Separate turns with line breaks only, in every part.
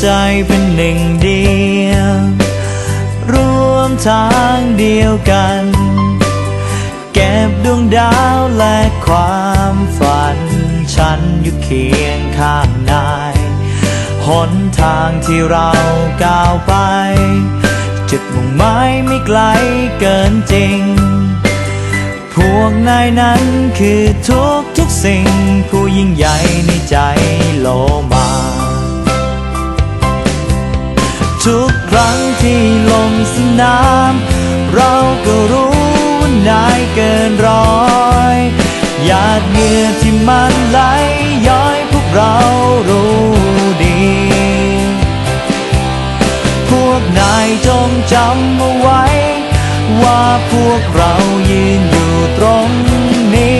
ใจเป็นหนึ่งเดียว รวมทางเดียวกัน เก็บดวงดาวและความฝัน ฉันอยู่เคียงข้างนายหนทางที่เราก้าวไป จุดมุ่งหมายไม่ไกลเกินจริง พวกนายนั้นคือทุกทุกสิ่ง ผู้ยิ่งใหญ่ในใจ นามเราก็รู้ว่านายเกินร้อยหยาดเหงื่อที่มันไหลย้อยพวกเรารู้ดี พวกนายจงจำเอาไว้ ว่าพวกเรายืนอยู่ตรงนี้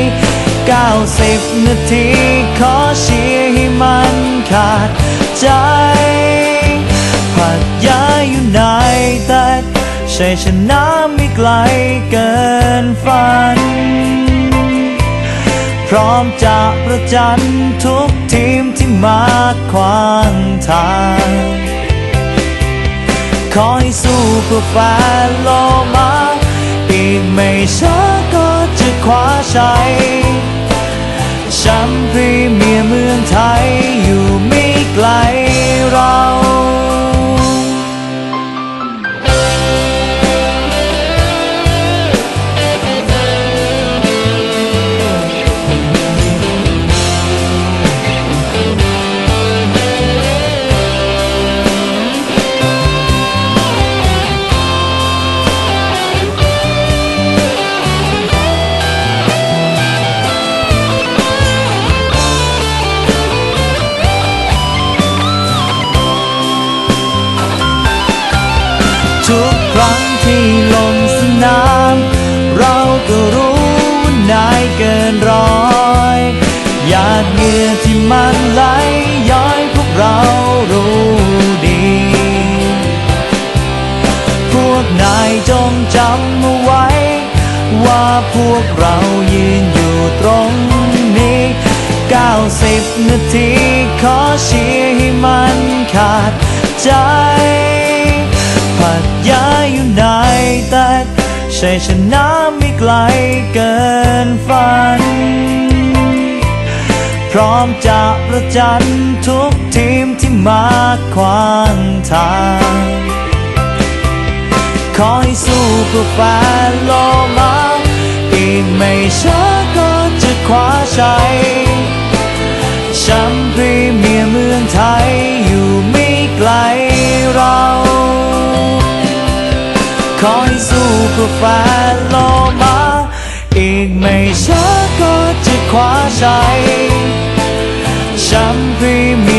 90 นาทีขอเชียร์ให้มันขาดใจ ชัยชนะไม่ไกลเกินฝัน พร้อมจะประจันทุกทีมที่มาขวางทางคอยสู้เพื่อแฟนโลมา อีกไม่ช้าก็จะคว้าชัยแชมป์พรีเรั้งที่ลงสนาม เราก็รู้ว่านายเกินร้อยหยาดเหงื่อที่มันไหลย้อยพวกเรารู้ดี พวกนายจงจำเอาไว้ ว่าพวกเรายืนอยู่ตรงนี้ 90 นาทีขอเชียร์ให้มันขาดใจ อยู่ในแต่ชัยชนะไม่ไกลเกินฝัน พร้อมจะประจันทุกทีมที่มาขวางทางคอยสู้เพื่อแฟนโลมา อีกไม่ช้าก็จะคว้าชัย คอยสู้เพื่อแฟนโลมา อีกไม่ช้าก็จะคว้าชัยแชมป์พรีเมี